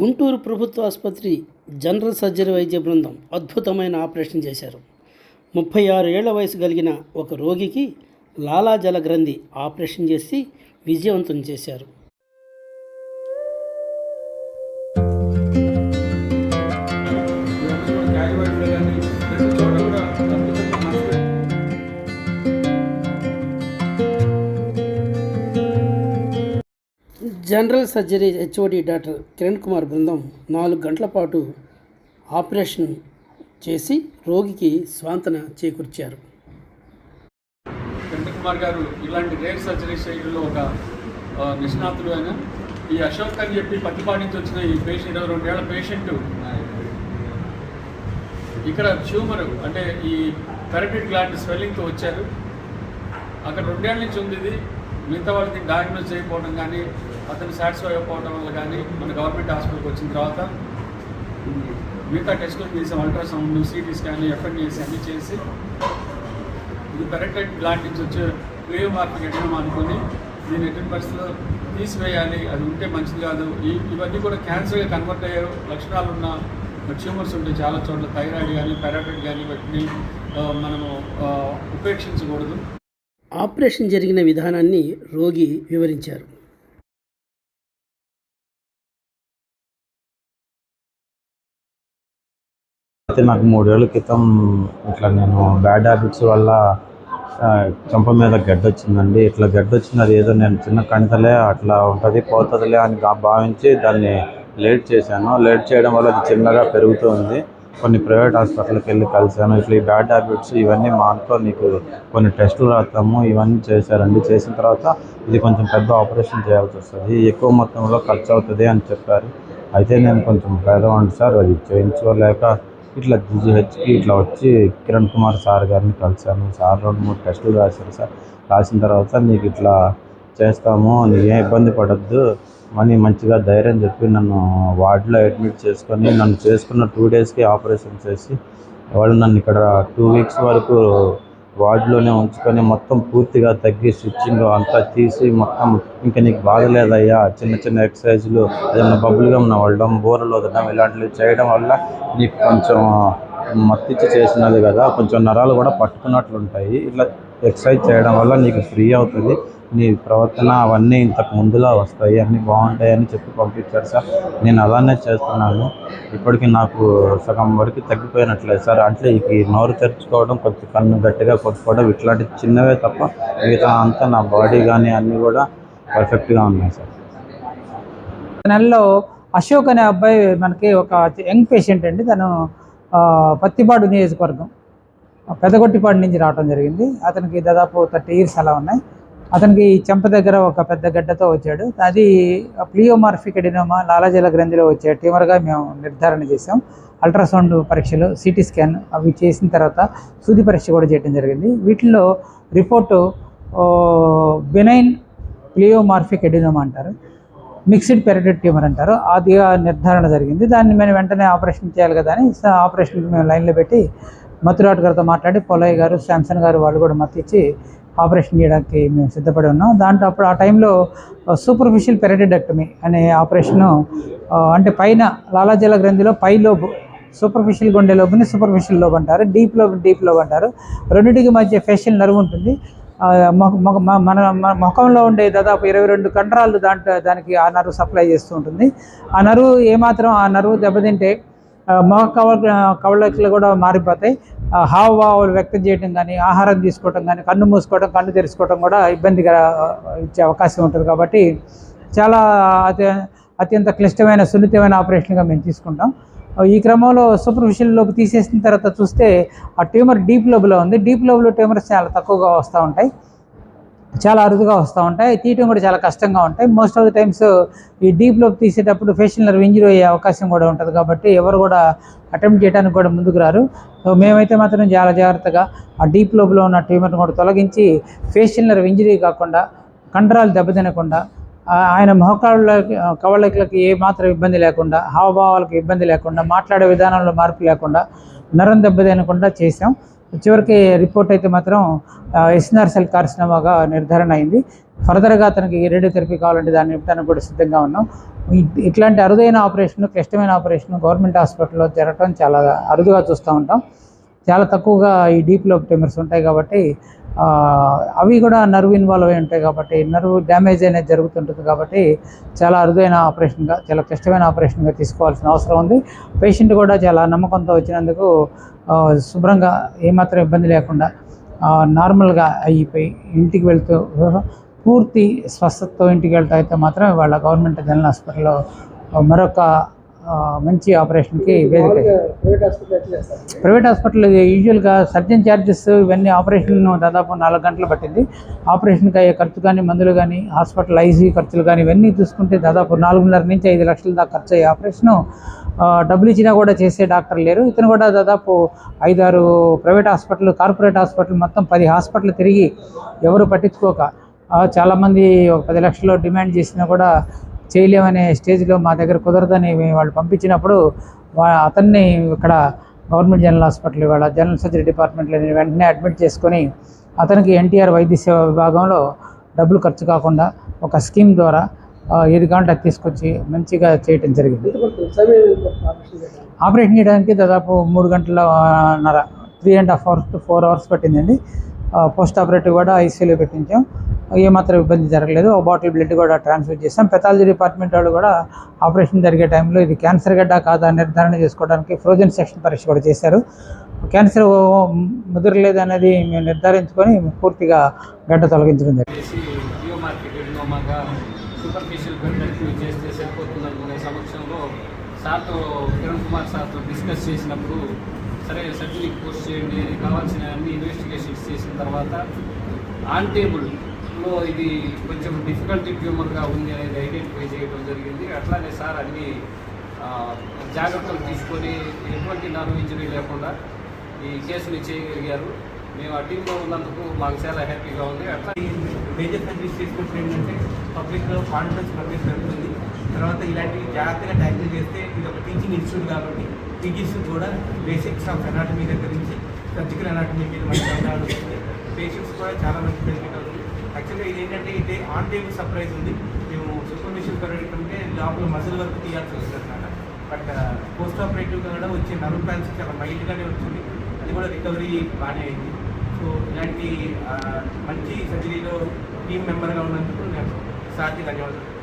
గుంటూరు ప్రభుత్వ ఆసుపత్రి general surgery వైద్య బృందం అద్భుతమైన ఆపరేషన్ చేశారు. ముప్పై ఆరు ఏళ్ళ వయసు కలిగిన ఒక రోగికి లాలాజల గ్రంథి ఆపరేషన్ చేసి విజయవంతం చేశారు. General surgery HOD doctor Kiran Kumar బృందం నాలుగు గంటల పాటు ఆపరేషన్ చేసి రోగికి స్వాంతన చేకూర్చారు. కిరణ్ కుమార్ గారు ఇలాంటి రేర్ సర్జరీ శైలిలో ఒక నిష్ణాతులు నిష్ణాతుడు ఈ అశోక్ అని చెప్పి పత్తిపాటి నుంచి వచ్చిన ఈ పేషెంట్ ఇరవై రెండేళ్ళ పేషెంట్. ఇక్కడ ట్యూమర్ అంటే ఈ థెరపిడ్ గ్లాండ్ స్వెల్లింగ్తో వచ్చారు. అక్కడ రెండేళ్ళ నుంచి ఉంది ఇది. మిగతా వాళ్ళకి డయాగ్నోస్ చేయకపోవడం కానీ అతను సాటిస్ఫై అయిపోవడం వల్ల కానీ మన గవర్నమెంట్ హాస్పిటల్కి వచ్చిన తర్వాత మిగతా టెస్టులు చేసాం అల్ట్రాసౌండ్ సిటీ స్కాన్ ఎఫ్ఎన్ఏసి అన్నీ చేసి ఇది పెరక్టెడ్ గ్లాండ్ నుంచి వచ్చే క్లియర్ మార్పు ఎడడం అనుకొని నేను ఎటువంటి పరిస్థితుల్లో తీసివేయాలి అది ఉంటే మంచిది కాదు. ఇవన్నీ కూడా క్యాన్సర్గా కన్వర్ట్ అయ్యే లక్షణాలు ఉన్న ట్యూమర్స్ ఉంటాయి చాలా చోట్ల థైరాయిడ్ కానీ పెరాటైడ్ కానీ వాటిని మనము ఉపేక్షించకూడదు. ఆపరేషన్ జరిగిన విధానాన్ని రోగి వివరించారు. అయితే నాకు మూడేళ్ళ క్రితం ఇట్లా నేను బ్యాడ్ హ్యాబిట్స్ వల్ల చెంప మీద గడ్డ వచ్చిందండి. ఇట్లా గడ్డ వచ్చింది అది ఏదో నేను చిన్న కణితలే అట్లా ఉంటుంది పోతుందిలే అని భావించి దాన్ని లేట్ చేశాను. లేట్ చేయడం వల్ల అది చిన్నగా పెరుగుతుంది. కొన్ని ప్రైవేట్ హాస్పిటల్కి వెళ్ళి కలిశాను. ఇట్లా ఈ బ్యాడ్ హ్యాబిట్స్ ఇవన్నీ మానుకో నీకు కొన్ని టెస్టులు రాస్తాము ఇవన్నీ చేశారండి. చేసిన తర్వాత ఇది కొంచెం పెద్ద ఆపరేషన్ చేయాల్సి వస్తుంది. ఎక్కువ మొత్తంలో ఖర్చు అవుతుంది అని చెప్పారు. అయితే నేను కొంచెం పేదవాడిని సార్ అది చేయించుకోలేక ఇట్లా జీజీహెచ్కి ఇట్లా వచ్చి కిరణ్ కుమార్ సార్ గారిని కలిశాను. సార్ రెండు మూడు టెస్టులు రాశారు సార్. రాసిన తర్వాత నీకు ఇట్లా చేస్తాము నీకు ఏ ఇబ్బంది పడద్దు మనీ మంచిగా ధైర్యం చెప్పి నన్ను వార్డులో అడ్మిట్ చేసుకొని నన్ను చేసుకున్న టూ డేస్కి ఆపరేషన్ చేసి వాళ్ళు నన్ను ఇక్కడ టూ వీక్స్ వరకు వార్డులోనే ఉంచుకొని మొత్తం పూర్తిగా తగ్గి స్విచ్చింగ్ అంతా తీసి మొత్తం ఇంకా నీకు బాగలేదయ్యా చిన్న చిన్న ఎక్సర్సైజ్లు ఏదైనా బబుల్ ఉన్న నవ్వడం బోరలు వదలడం ఇలాంటివి చేయడం వల్ల నీకు కొంచెం మత్తిచ్చి చేసినది కదా కొంచెం నరాలు కూడా పట్టుకున్నట్లుంటాయి. ఇట్లా ఎక్సర్సైజ్ చేయడం వల్ల నీకు ఫ్రీ అవుతుంది. నీ ప్రవర్తన అవన్నీ ఇంతకు ముందులా వస్తాయి అన్నీ బాగుంటాయి అని చెప్పి పంపించారు సార్. నేను అలానే చేస్తున్నాను. ఇప్పటికి నాకు సగం వరకు తగ్గిపోయినట్లేదు సార్. అంటే ఈ నోరు తెరుచుకోవడం కొంచెం కన్ను గట్టిగా కొట్టుకోవడం ఇట్లాంటి చిన్నవే తప్ప మిగతా అంతా నా బాడీ కానీ అన్నీ కూడా పర్ఫెక్ట్గా ఉన్నాయి సార్. నెలలో అశోక్ అనే అబ్బాయి మనకి ఒక యంగ్ పేషెంట్ అండి. తను పత్తిపాడు నియోజకవర్గం పెదగొట్టిపాడు నుంచి రావడం జరిగింది. అతనికి దాదాపు థర్టీ ఇయర్స్ అలా ఉన్నాయి. అతనికి ఈ చెంప దగ్గర ఒక పెద్ద గడ్డతో వచ్చాడు. అది ప్లియోమార్ఫిక్ ఎడినోమా లాలాజల గ్రంథిలో వచ్చే ట్యూమర్గా మేము నిర్ధారణ చేసాం అల్ట్రాసౌండ్ పరీక్షలు సిటీ స్కాన్ అవి చేసిన తర్వాత సూది పరీక్ష కూడా చేయడం జరిగింది. వీటిల్లో రిపోర్టు బెనైన్ ప్లియోమార్ఫిక్ ఎడినోమా అంటారు మిక్స్డ్ పెరటెడ్ ట్యూమర్ అంటారు. అది నిర్ధారణ జరిగింది. దాన్ని మేము వెంటనే ఆపరేషన్ చేయాలి కదా అని ఆపరేషన్ మేము లైన్లో పెట్టి మధురాట్ గారితో మాట్లాడి పొలయ్య గారు శాంసన్ గారు వాళ్ళు కూడా మత్తిచ్చి ఆపరేషన్ చేయడానికి మేము సిద్ధపడి ఉన్నాం. దాంట్లో అప్పుడు ఆ టైంలో సూపర్ఫిషియల్ పెరటెడక్టమీ అనే ఆపరేషను అంటే పైన లాలాజల గ్రంథిలో పై లోబు సూపర్ఫిషియల్ గుండె లోబుని సూపర్ఫిషియల్ లోబ్ అంటారు డీప్ లోబ్ డీప్ లోబ్ అంటారు. రెండింటికి మధ్య ఫేషియల్ నర్వ్ ఉంటుంది. మన ముఖంలో ఉండే దాదాపు ఇరవై రెండు కండరాలు దాంట్లో దానికి ఆ నరువు సప్లై చేస్తూ ఉంటుంది. ఆ నరువు ఏమాత్రం ఆ నరువు దెబ్బతింటే ఆ, మొఖ కవ కవళికలు కూడా మారిపోతాయి. హావభావాలు వ్యక్తం చేయడం కానీ ఆహారం తీసుకోవడం కానీ కన్ను మూసుకోవడం కన్ను తెరుచుకోవడం కూడా ఇబ్బందిగా ఇచ్చే అవకాశం ఉంటుంది కాబట్టి చాలా అతి అత్యంత క్లిష్టమైన సున్నితమైన ఆపరేషన్గా మేము తీసుకుంటాం. ఈ క్రమంలో సూపర్ఫిషియల్లోకి తీసేసిన తర్వాత చూస్తే ఆ ట్యూమర్ డీప్ లోబులో ఉంది. డీప్ లోబులో ట్యూమర్స్ చాలా తక్కువగా వస్తూ ఉంటాయి. చాలా అరుదుగా వస్తూ ఉంటాయి. తీయటం కూడా చాలా కష్టంగా ఉంటాయి. మోస్ట్ ఆఫ్ ద టైమ్స్ ఈ డీప్ లోప్ తీసేటప్పుడు ఫేషియల్ నర్వ్ ఇంజరీ అయ్యే అవకాశం కూడా ఉంటుంది కాబట్టి ఎవరు కూడా అటెంప్ట్ చేయడానికి కూడా ముందుకు రారు. సో మేమైతే మాత్రం చాలా జాగ్రత్తగా ఆ డీప్ లోపులో ఉన్న ట్యూమర్ని కూడా తొలగించి ఫేషియల్ నర్వ్ ఇంజరీ కాకుండా కండరాలు దెబ్బతినకుండా ఆయన మోకాళ్ళకి కవళికలకి ఏ మాత్రం ఇబ్బంది లేకుండా హావభావాలకు ఇబ్బంది లేకుండా మాట్లాడే విధానంలో మార్పు లేకుండా నరం దెబ్బతినకుండా చేసాం చివరికి రిపోర్ట్ అయితే మాత్రం ఎస్ఎన్ఆర్ సెల్ కార్సినోమాగా నిర్ధారణ అయింది. ఫర్దర్గా అతనికి రేడియోథెరపీ కావాలంటే దాన్ని ఇవ్వడానికి కూడా సిద్ధంగా ఉన్నాం. ఇట్లాంటి అరుదైన ఆపరేషన్ క్లిష్టమైన ఆపరేషన్ గవర్నమెంట్ హాస్పిటల్లో జరగడం చాలా అరుదుగా చూస్తూ ఉంటాం. చాలా తక్కువగా ఈ డీప్ లోబ్ ట్యూమర్స్ ఉంటాయి కాబట్టి అవి కూడా నర్వ్ ఇన్వాల్వ్ అయి ఉంటాయి కాబట్టి నర్వ్ డ్యామేజ్ అనేది జరుగుతుంటుంది కాబట్టి చాలా అరుదైన ఆపరేషన్గా చాలా క్లిష్టమైన ఆపరేషన్గా తీసుకోవాల్సిన అవసరం ఉంది. పేషెంట్ కూడా చాలా నమ్మకంతో వచ్చినందుకు శుభ్రంగా ఏమాత్రం ఇబ్బంది లేకుండా నార్మల్గా అయిపోయి ఇంటికి వెళ్తూ పూర్తి స్వస్థతతో ఇంటికి వెళ్తా అయితే మాత్రం వాళ్ళ గవర్నమెంట్ జనరల్ హాస్పిటల్లో మరొక మంచి ఆపరేషన్కి వేదిక ప్రైవేట్ హాస్పిటల్ యూజువల్గా సర్జన్ ఛార్జెస్ ఇవన్నీ ఆపరేషన్ దాదాపు నాలుగు గంటలు పట్టింది. ఆపరేషన్కి అయ్యే ఖర్చు కానీ మందులు కానీ హాస్పిటల్ ఐసీ ఖర్చులు కానీ ఇవన్నీ చూసుకుంటే దాదాపు నాలుగున్నర నుంచి ఐదు లక్షల దాకా ఖర్చు అయ్యే ఆపరేషను డబ్బులు ఇచ్చినా కూడా చేసే డాక్టర్ లేరు. ఇతను కూడా దాదాపు ఐదారు ప్రైవేట్ హాస్పిటల్ కార్పొరేట్ హాస్పిటల్ మొత్తం పది హాస్పిటల్ తిరిగి ఎవరు పట్టించుకోక చాలామంది ఒక పది లక్షలు డిమాండ్ చేసినా కూడా చేయలేమనే స్టేజ్లో మా దగ్గర కుదరదని వాళ్ళు పంపించినప్పుడు వా అతన్ని ఇక్కడ గవర్నమెంట్ జనరల్ హాస్పిటల్ ఇవాళ జనరల్ సర్జరీ డిపార్ట్మెంట్లో నేను వెంటనే అడ్మిట్ చేసుకొని అతనికి ఎన్టీఆర్ వైద్య సేవ విభాగంలో డబ్బులు ఖర్చు కాకుండా ఒక స్కీమ్ ద్వారా ఏది గంట తీసుకొచ్చి మంచిగా చేయటం జరిగింది. ఆపరేషన్ చేయడానికి దాదాపు మూడు గంటల నర three and half hours to four hours పట్టిందండి. పోస్ట్ ఆపరేటివ్ కూడా ఐసీయూలో పెట్టించాం. ఏమాత్రం ఇబ్బంది జరగలేదు. ఒక బాటిల్ బ్లడ్ కూడా ట్రాన్స్ఫర్ చేసాం పెథాలజీ డిపార్ట్మెంట్ వాళ్ళు కూడా ఆపరేషన్ జరిగే టైంలో ఇది క్యాన్సర్ గడ్డ కాదా నిర్ధారణ చేసుకోవడానికి ఫ్రోజన్ సెక్షన్ పరీక్ష కూడా చేశారు. క్యాన్సర్ ముదరలేదు అనేది మేము నిర్ధారించుకొని పూర్తిగా గడ్డ తొలగించడం జరిగింది. సమక్షంలో సార్తో కిరణ్ కుమార్ సార్తో డిస్కస్ చేసినప్పుడు సరే సర్జరీ పోస్ట్ చేయండి కావాల్సిన అన్ని ఇన్వెస్టిగేషన్స్ చేసిన తర్వాత ఆన్ టేబుల్లో ఇది కొంచెం డిఫికల్టీ ట్యూమర్గా ఉంది అనేది ఐడెంటిఫై చేయడం జరిగింది. అట్లానే సార్ అన్ని జాగ్రత్తలు తీసుకొని ఎటువంటి నాన్ ఇంజరీ లేకుండా ఈ కేసుని చేయగలిగారు. మేము ఆ టీంలో ఉన్నందుకు మాకు చాలా హ్యాపీగా ఉంది. అట్లా మేజర్ సర్వీస్ చేసుకుంటే ఏంటంటే పబ్లిక్లో కాన్ఫిడెన్స్ పబ్లిక్ పెరుగుతుంది. తర్వాత ఇలాంటివి జాగ్రత్తగా ట్యాకిల్ చేస్తే ఇది ఒక టీచింగ్ ఇన్స్టిట్యూట్ కాబట్టి టీచర్స్ కూడా బేసిక్స్ ఆఫ్ ఎనాటమీ దగ్గర నుంచి సర్జికల్ ఎనాటమీ మీద మంచి అవగాహన పేషెంట్స్ కూడా చాలా మంచి బెనిఫిట్ అవుతుంది. యాక్చువల్గా ఇది ఏంటంటే ఇది ఆన్ టేబుల్ సర్ప్రైజ్ ఉంది. మేము సూపర్విషన్ ఉంటే లోపల మజిల్ వరకు తీయాల్సి వస్తుంది అనమాట బట్ పోస్ట్ ఆపరేటివ్ కూడా వచ్చే నర్వ్ ప్యాన్స్ చాలా మైల్డ్గానే వచ్చింది. అది కూడా రికవరీ బాగానే అయింది. సో ఇలాంటి uh, మంచి సర్జరీలో టీం మెంబర్గా ఉన్నందుకు నేను సార్కి ధన్యవాదాలు.